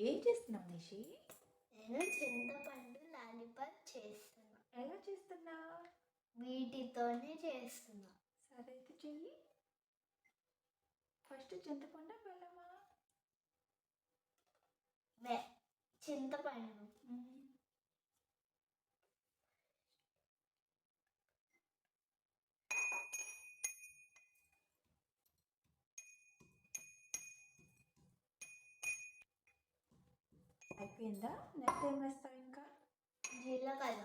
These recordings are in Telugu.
ఏం చేస్తున్నావు నిషి? నేను చింతపండు లాలిపాప్ చేస్తున్నా. ఎలా చేస్తున్నావు? వీటితోనే చేస్తున్నా. సరే అయితే చెయ్యి. ఫస్ట్ చింతపండు బెల్లమా? చింతపండు. అయిపోయిందా? నెక్స్ట్ ఏం వేస్తావు ఇంకా? జీలకర్ర.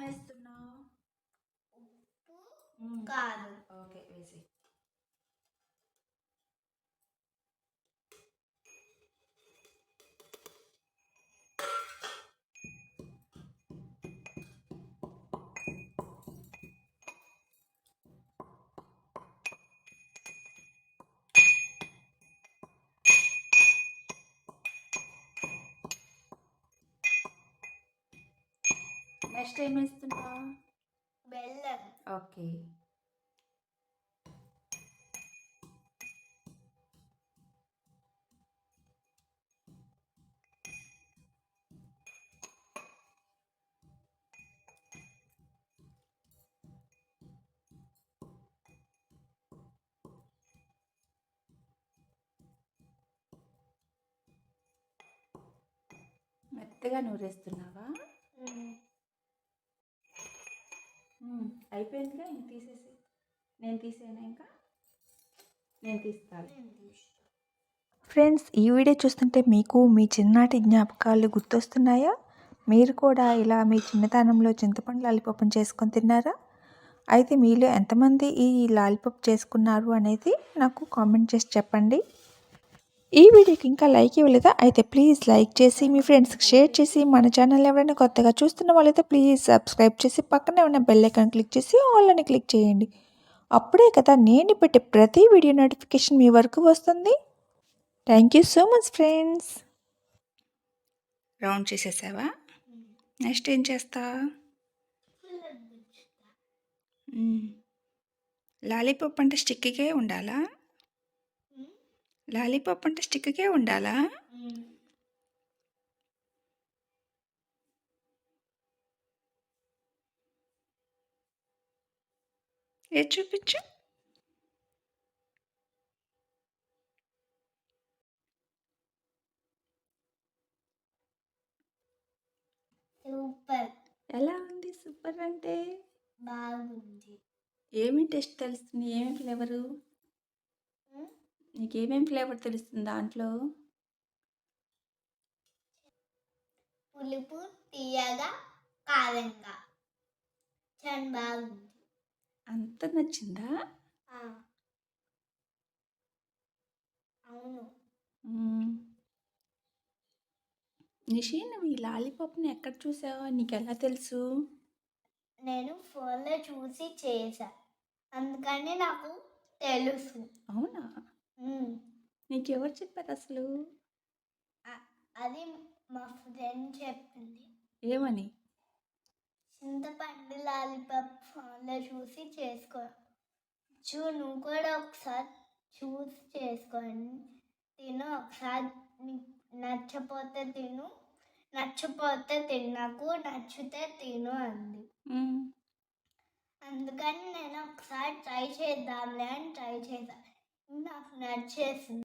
వేస్తున్నావు ఉప్పు కారం నెక్స్ట్ ఏం వేస్తున్నావు బెల్లం. ఓకే. మెత్తగా నూరేస్తున్నావా. అయిపోయిందిగా ఇంక తీసేసి. నేను తీసేనా ఇంకా? నేను తీస్తాను ఫ్రెండ్స్ ఈ వీడియో చూస్తుంటే మీకు మీ చిన్ననాటి జ్ఞాపకాలు గుర్తొస్తున్నాయా? మీరు కూడా ఇలా మీ చిన్నతనంలో చింతపండు లాలిపప్పును చేసుకొని తిన్నారా? అయితే మీలో ఎంతమంది ఈ లాలిపప్ చేసుకున్నారు అనేది నాకు కామెంట్ చేసి చెప్పండి. ఈ వీడియోకి ఇంకా లైక్ ఇవ్వలేదా అయితే ప్లీజ్ లైక్ చేసి మీ ఫ్రెండ్స్కి షేర్ చేసి మన ఛానల్ ఎవరైనా కొత్తగా చూస్తున్న వాళ్ళైతే ప్లీజ్ సబ్స్క్రైబ్ చేసి పక్కనే ఉన్న బెల్ ఐకాన్ క్లిక్ చేసి ఆల్ అని క్లిక్ చేయండి అప్పుడే కదా నేను పెట్టే ప్రతి వీడియో నోటిఫికేషన్ మీ వరకు వస్తుంది thank you so much friends round చేసేసావా. Next ఏం చేస్తా. లాలీపాప్ అంటే స్టిక్కే ఉండాలా. లాలీపాప్ అంటే స్టిక్కే ఉండాలా. ఏ చూపించు? సూపర్. ఎలా ఉంది? సూపర్ అంటే? బాగుంది. ఏమి టేస్ట్ తెలుస్తుంది? ఏమి ఫ్లేవరు. నీకు ఏమేమి ఫ్లేవర్ తెలుస్తుంది దాంట్లో? పులుపు తీయగా కారంగా. చాలా బాగుంది. అంత నచ్చిందా. అవును. నిషి నువ్వు ఈ లాలీపాప్ని ఎక్కడ చూసావా? నీకు ఎలా తెలుసు? నేను ఫోన్లో చూసి చేశా. అందుకని నాకు తెలుసు. అవునా. నీకు ఎవరు చెప్పారు అసలు? అది మా ఫ్రెండ్ చెప్పింది. ఏమని? చింతపండు లాలిపాప్ ఫోన్లో చూసి చేసుకో. చూ నువ్వు కూడా ఒకసారి చూసి చేసుకోండి తిను ఒకసారి. నచ్చపోతే తిను. నచ్చపోతే తిన్నాకు నచ్చితే తిను అంది. అందుకని నేను ఒకసారి ట్రై చేద్దాంలే అని ట్రై చేశాను నాకు నచ్చేసింది.